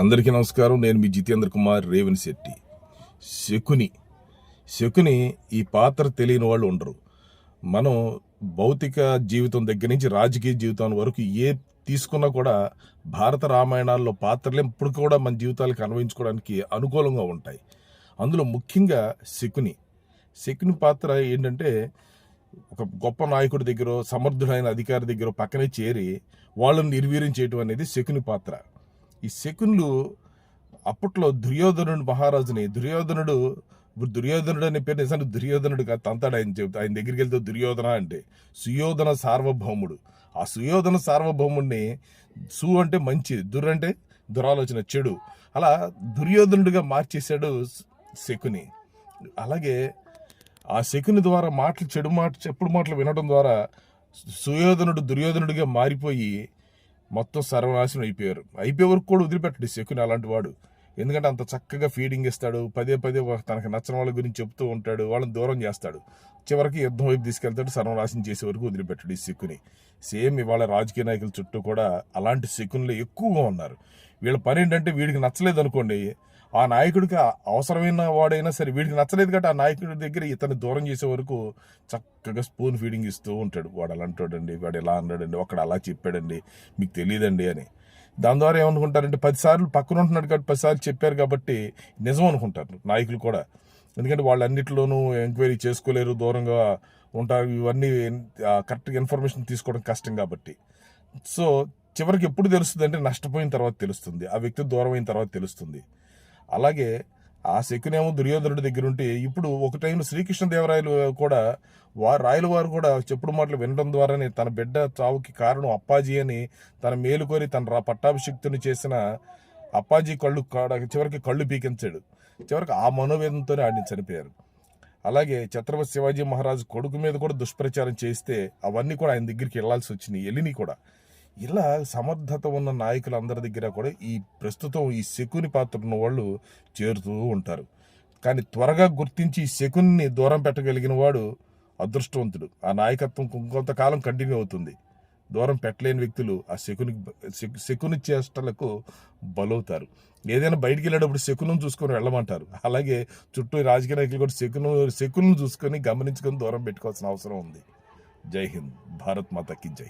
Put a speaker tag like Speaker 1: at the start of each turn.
Speaker 1: అందరికీ నమస్కారం. నేను మీ జితేంద్ర కుమార్ రేవన్ శెట్టి. శకుని శకుని ఈ పాత్ర తెలియని వాళ్ళు ఉండరు. మనం భౌతిక జీవితం దగ్గర నుంచి రాజకీయ జీవితం వరకు ఏ తీసుకున్నా కూడా భారత రామాయణాల్లో పాత్రలే ఇప్పుడు కూడా మన జీవితాలకు అన్వయించుకోవడానికి అనుకూలంగా ఉంటాయి. అందులో ముఖ్యంగా శకుని. శకుని పాత్ర ఏంటంటే ఒక గొప్ప నాయకుడి దగ్గర సమర్థుడైన అధికారి దగ్గర పక్కనే చేరి వాళ్ళని నిర్వీర్యం చేయటం అనేది శకుని పాత్ర. ఈ శకునులు అప్పట్లో దుర్యోధనుడు మహారాజుని దుర్యోధనుడు ఇప్పుడు దుర్యోధనుడు అనే పేరు నిజానికి దుర్యోధనుడు కాదు తంతాడు ఆయన చెబుతా ఆయన దగ్గరికి వెళ్తే దుర్యోధన అంటే సుయోధన సార్వభౌముడు. ఆ సుయోధన సార్వభౌముడిని సు అంటే మంచి దుర్ అంటే దురాలోచన చెడు. అలా దుర్యోధనుడిగా మార్చేశాడు శకుని. అలాగే ఆ శకుని ద్వారా మాటలు చెడు మాట చెప్పుడు మాటలు వినడం ద్వారా సుయోధనుడు దుర్యోధనుడిగా మారిపోయి మొత్తం సర్వనాశనం అయిపోయారు. అయిపోయే వరకు కూడా వదిలిపెట్టడు ఈ శకుని అలాంటి వాడు. ఎందుకంటే అంత చక్కగా ఫీడింగ్ ఇస్తాడు. పదే పదే తనకు నచ్చిన వాళ్ళ గురించి చెప్తూ ఉంటాడు. వాళ్ళని దూరం చేస్తాడు. చివరికి యుద్ధం వైపు తీసుకెళ్తాడు. సర్వనాశనం చేసే వరకు వదిలిపెట్టడు ఈ శకుని. సేమ్ ఇవాళ రాజకీయ నాయకుల చుట్టూ కూడా అలాంటి శకునులు ఎక్కువగా ఉన్నారు. వీళ్ళ పని ఏంటంటే వీడికి నచ్చలేదు అనుకోండి ఆ నాయకుడికి అవసరమైన వాడైనా సరే వీడికి నచ్చలేదు కాబట్టి ఆ నాయకుడి దగ్గర ఇతను దూరం చేసే వరకు చక్కగా స్పూన్ ఫీడింగ్ ఇస్తూ ఉంటాడు. వాడు అలా అంటాడండి వాడు ఎలా అన్నాడండి ఒకడు అలా చెప్పాడండి మీకు తెలియదండి అని. దాని ద్వారా ఏమనుకుంటారంటే పదిసార్లు పక్కన ఉంటున్నాడు కాబట్టి పదిసార్లు చెప్పారు కాబట్టి నిజం అనుకుంటారు నాయకులు కూడా. ఎందుకంటే వాళ్ళు అన్నిటిలోనూ ఎంక్వైరీ చేసుకోలేరు దూరంగా ఉంటారు. ఇవన్నీ కరెక్ట్గా ఇన్ఫర్మేషన్ తీసుకోవడం కష్టం కాబట్టి. సో చివరికి ఎప్పుడు తెలుస్తుంది అంటే నష్టపోయిన తర్వాత తెలుస్తుంది ఆ వ్యక్తి దూరం అయిన తర్వాత తెలుస్తుంది. అలాగే ఆ శకునేమో దుర్యోధనుడి దగ్గర ఉంటే ఇప్పుడు ఒక టైంలో శ్రీకృష్ణదేవరాయలు కూడా వారు రాయల వారు కూడా చెప్పుడు మాటలు వినడం ద్వారానే తన బిడ్డ చావుకి కారణం అప్పాజీ అని తన మేలుకొని తన రా పట్టాభిషిక్తుని చేసిన అప్పాజీ కళ్ళు కాడ చివరికి కళ్ళు పీకించాడు. చివరికి ఆ మనోవేదంతోనే ఆడిని చనిపోయారు. అలాగే ఛత్రపతి శివాజీ మహారాజు కొడుకు మీద కూడా దుష్ప్రచారం చేస్తే అవన్నీ కూడా ఆయన దగ్గరికి వెళ్ళాల్సి వచ్చినాయి ఎలిని కూడా. ఇలా సమర్థత ఉన్న నాయకులందరి దగ్గర కూడా ఈ ప్రస్తుతం ఈ శకుని పాత్ర ఉన్న వాళ్ళు చేరుతూ ఉంటారు. కానీ త్వరగా గుర్తించి ఈ శకుని దూరం పెట్టగలిగిన వాడు అదృష్టవంతుడు. ఆ నాయకత్వం కొంతకాలం కంటిన్యూ అవుతుంది. దూరం పెట్టలేని వ్యక్తులు ఆ శకుని శకుని చేష్టలకు బలవుతారు. ఏదైనా బయటికి వెళ్ళేటప్పుడు శకునం చూసుకొని వెళ్ళమంటారు. అలాగే చుట్టూ రాజకీయ నాయకులు కూడా శకును శకును చూసుకొని గమనించుకొని దూరం పెట్టుకోవాల్సిన అవసరం ఉంది. జై హింద్. భారత్ మాతకి జై.